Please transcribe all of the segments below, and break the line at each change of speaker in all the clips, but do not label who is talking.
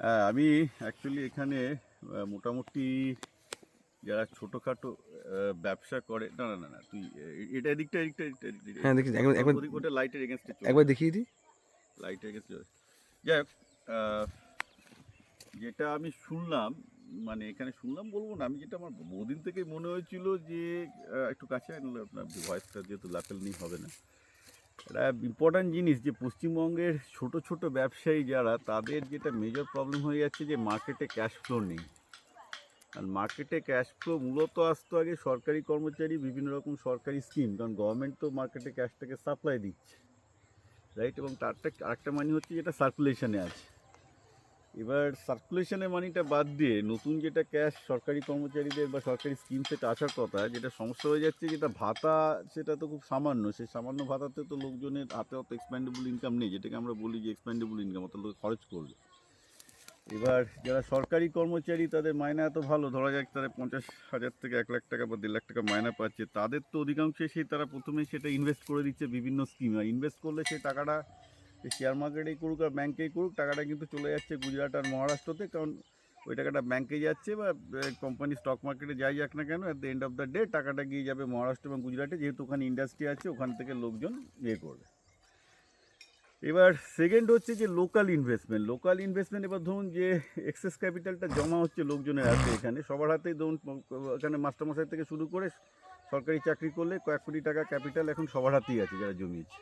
হ্যাঁ আমি অ্যাকচুয়ালি এখানে মোটামুটি যারা ছোটোখাটো ব্যবসা করে না না না না তুই এটা এদিকটা এদিকটা
হ্যাঁ দেখি একবার একবার
ওটা লাইটের এগেনস্টে
একবার দেখিয়ে দিই।
লাইটের এগেনস্টে যাই হোক যেটা আমি শুনলাম মানে এখানে শুনলাম বলব না আমি যেটা আমার বহুদিন থেকে মনে হয়েছিল যে একটু কাছে আনলে আপনার ভয়েসটা যেহেতু লাপেল নেই হবে না। এটা ইম্পর্ট্যান্ট জিনিস যে পশ্চিমবঙ্গের ছোট ছোট ব্যবসায়ী যারা, তাদের যেটা মেজর প্রবলেম হয়ে যাচ্ছে যে মার্কেটে ক্যাশ ফ্লো নেই। আর মার্কেটে ক্যাশ ফ্লো মূলত আসতো আগে সরকারি কর্মচারী, বিভিন্ন রকম সরকারি স্কিম কারণ গভর্নমেন্ট তো মার্কেটে ক্যাশটাকে সাপ্লাই দিচ্ছে রাইট এবং তারটা আরেকটা মানি হচ্ছে যেটা সার্কুলেশনে আছে। এবার সার্কুলেশনের মানিটা বাদ দিয়ে নতুন যেটা ক্যাশ সরকারি কর্মচারীদের বা সরকারি স্কিম সেটা আসার কথা, যেটা সমস্যা হয়ে যাচ্ছে যেটা ভাতা, সেটা তো খুব সামান্য। সেই সামান্য ভাতাতে তো লোকজনের হাতে অত এক্সপেন্ডেবল ইনকাম নেই, যেটাকে আমরা বলি যে এক্সপেন্ডেবল ইনকাম অত লোক খরচ করবে। এবার যারা সরকারি কর্মচারী, তাদের মায়না এত ভালো, ধরা যাক তারা পঞ্চাশ হাজার থেকে এক লাখ টাকা বা দেড় লাখ টাকা মায়না পাচ্ছে, তাদের তো অধিকাংশই সেই তারা প্রথমে সেটা ইনভেস্ট করে দিচ্ছে বিভিন্ন স্কিমে ইনভেস্ট করলে সেই টাকাটা শেয়ার মার্কেটেই করুক আর ব্যাংকেই করুক, টাকাটা কিন্তু চলে যাচ্ছে গুজরাট আর মহারাষ্ট্রতে, কারণ ওই টাকাটা ব্যাংকে যাচ্ছে বা কোম্পানি স্টক মার্কেটে যাই যাক না কেন at the end of the day টাকাটা গিয়ে যাবে মহারাষ্ট্র এবং গুজরাটে, যেহেতু ওখানে ইন্ডাস্ট্রি আছে, ওখান থেকে লোকজন ইয়ে করবে। এবার সেকেন্ড হচ্ছে যে লোকাল ইনভেস্টমেন্ট লোকাল ইনভেস্টমেন্ট এবার ধরুন যে এক্সেস ক্যাপিটালটা জমা হচ্ছে লোকজনের হাতে এখানে, সবার হাতেই ধরুন, এখানে মাস্টারমশাই থেকে শুরু করে সরকারি চাকরি করলে কয়েক কোটি টাকা ক্যাপিটাল এখন সবার হাতেই আছে যারা জমিয়েছে।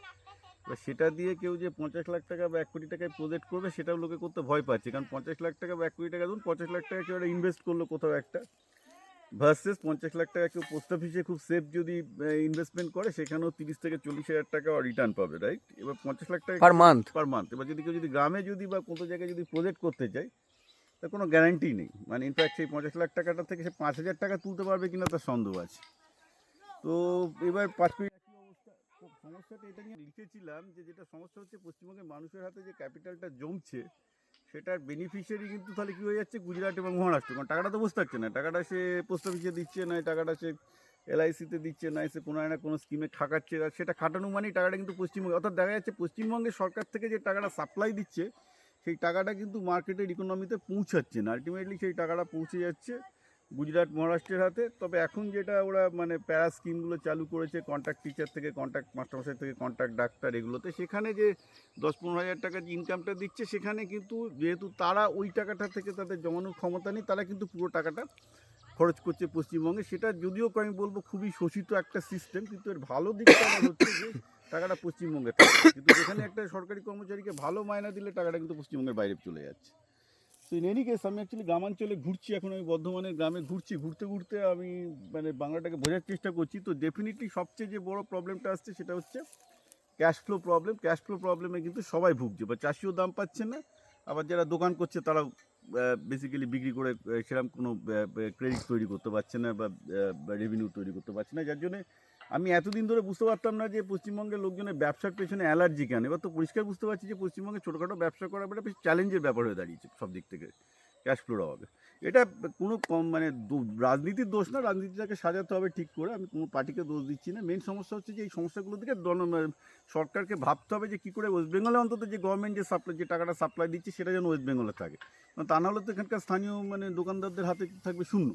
এবার সেটা দিয়ে কেউ যে পঞ্চাশ লাখ টাকা বা এক কোটি টাকায় প্রজেক্ট করবে সেটাও লোকে করতে ভয় পাচ্ছে। কারণ পঞ্চাশ লাখ টাকা বা এক কোটি টাকা ধরুন পঞ্চাশ লাখ টাকা কেউ একটা ইনভেস্ট করল কোথাও একটা ভার্সেস পঞ্চাশ লাখ টাকা কেউ পোস্ট অফিসে খুব সেফ যদি ইনভেস্টমেন্ট করে সেখানেও তিরিশ থেকে চল্লিশ হাজার টাকা রিটার্ন পাবে রাইট এবার পঞ্চাশ লাখ টাকা
পার মান্থ
পার মান্থ এবার যদি কেউ যদি গ্রামে যদি বা কোনো জায়গায় যদি প্রজেক্ট করতে চায় তার কোনো গ্যারান্টি নেই। মানে ইনফ্যাক্ট সেই পঞ্চাশ লাখ টাকাটা থেকে সে পাঁচ হাজার টাকা তুলতে পারবে কিনা তার সন্দেহ আছে। তো এবার পাঁচ কোটি সমস্যাটা এটা নিয়ে লিখেছিলাম যে যেটা সমস্যা হচ্ছে পশ্চিমবঙ্গের মানুষের হাতে যে ক্যাপিটালটা জমছে, সেটার বেনিফিশিয়ারি কিন্তু তাহলে কী হয়ে যাচ্ছে? গুজরাট এবং মহারাষ্ট্র। কারণ টাকাটা তো বসে থাকছে না। টাকাটা সে পোস্ট অফিসে দিচ্ছে না, টাকাটা সে এলআইসিতে দিচ্ছে না, সে কোনো না কোনো স্কিমে খাটাচ্ছে আর সেটা খাটানো মানেই টাকাটা কিন্তু পশ্চিমবঙ্গে, অর্থাৎ দেখা যাচ্ছে পশ্চিমবঙ্গের সরকার থেকে যে টাকাটা সাপ্লাই দিচ্ছে, সেই টাকাটা কিন্তু মার্কেটের ইকোনমিতে পৌঁছাচ্ছে না। আলটিমেটলি সেই টাকাটা পৌঁছে যাচ্ছে। গুজরাট মহারাষ্ট্রের হাতে। তবে এখন যেটা ওরা মানে প্যারা স্কিমগুলো চালু করেছে কন্ট্রাক্ট টিচার থেকে কন্ট্রাক্ট মাস্টারমশাই থেকে কন্ট্রাক্ট ডাক্তার এগুলোতে, সেখানে যে দশ পনেরো হাজার টাকা যে ইনকামটা দিচ্ছে, সেখানে কিন্তু যেহেতু তারা ওই টাকাটা থেকে তাদের জমানোর ক্ষমতা নেই, তারা কিন্তু পুরো টাকাটা খরচ করছে পশ্চিমবঙ্গে। সেটা যদিও আমি বলব, খুবই শোষিত একটা সিস্টেম কিন্তু এর ভালো দিকটা আমার হচ্ছে যে টাকাটা পশ্চিমবঙ্গে থাকে। কিন্তু যেখানে একটা সরকারি কর্মচারীকে ভালো মায়না দিলে টাকাটা কিন্তু পশ্চিমবঙ্গের বাইরে চলে যাচ্ছে। তো ইন এনি কেস আমি অ্যাকচুয়ালি গ্রামাঞ্চলে ঘুরছি, এখন আমি বর্ধমানের গ্রামে ঘুরছি, ঘুরতে ঘুরতে আমি মানে বাংলাটাকে বোঝার চেষ্টা করছি। তো ডেফিনেটলি সবচেয়ে যে বড় প্রবলেমটা আসছে সেটা হচ্ছে cash flow problem cash flow প্রবলেমে কিন্তু সবাই ভুগছে, বা চাষিও দাম পাচ্ছে না, আবার যারা দোকান করছে তারাও বেসিক্যালি বিক্রি করে সেরকম কোনো ক্রেডিট তৈরি করতে পারছে না বা রেভিনিউ তৈরি করতে পারছে না। যার জন্যে আমি এতদিন ধরে বুঝতে পারতাম না যে পশ্চিমবঙ্গের লোকজনের ব্যবসার পেছনে অ্যালার্জি কেন? এবার তো পরিষ্কার বুঝতে পারছি যে পশ্চিমবঙ্গে ছোটোখাটো ব্যবসা করা একটা বেশ চ্যালেঞ্জের ব্যাপার হয়ে দাঁড়িয়েছে সব দিক থেকে। ক্যাশ ফ্লোর হবে এটা কোনো কম মানে রাজনীতির দোষ না, রাজনীতিটাকে সাজাতে হবে ঠিক করে। আমি কোনো পার্টিকে দোষ দিচ্ছি না। মেন সমস্যা হচ্ছে যে এই সমস্যাগুলো থেকে মানে সরকারকে ভাবতে হবে যে কী করে ওয়েস্ট বেঙ্গলে অন্তত যে গভর্নমেন্ট যে সাপ্লাই যে টাকাটা সাপ্লাই দিচ্ছে, সেটা যেন ওয়েস্ট বেঙ্গলে থাকে। তা নাহলে তো এখানকার স্থানীয় মানে দোকানদারদের হাতে থাকবে শূন্য।